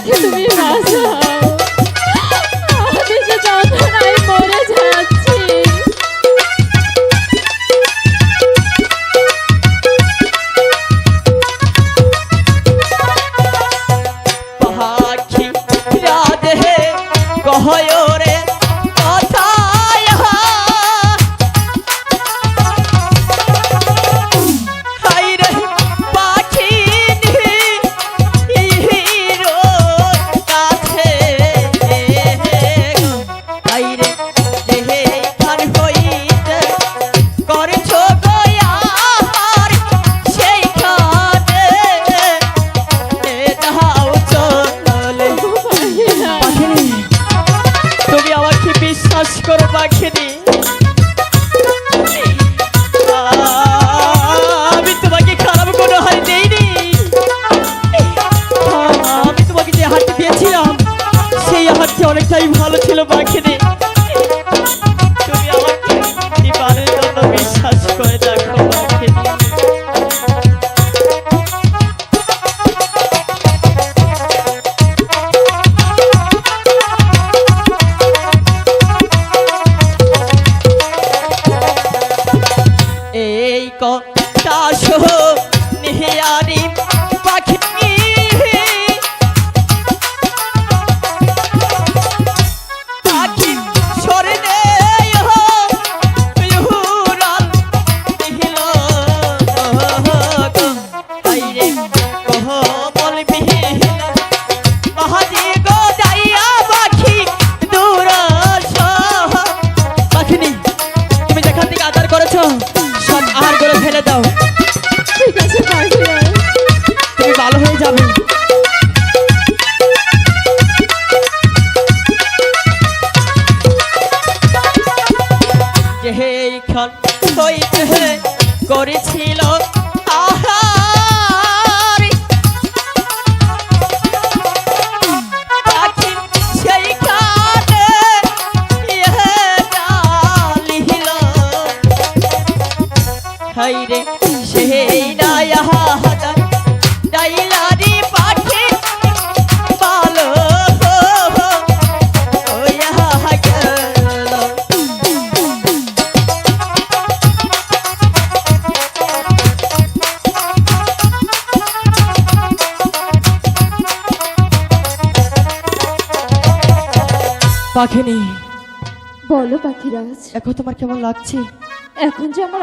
তুমি বাঁচাও আমি যে যন্ত্রণায় মরে যাচ্ছি পাখি রাধে কহয় বিশ্বাস করো পাখিনি আমি তোমাকে খারাপ কোনো হার দেইনি। আমি তোমাকে যে হারটি দিয়েছিলাম, সেই হারটি অনেকটাই ভালো ছিল পাখিনি এই কথা নিহারি পাখি যাবে যেখান হইতে করেছিল আহার পাখি সেইখানে পাখিনি বলো পাখিরাজ। এখন তোমার কেমন লাগছে। এখন যে আমার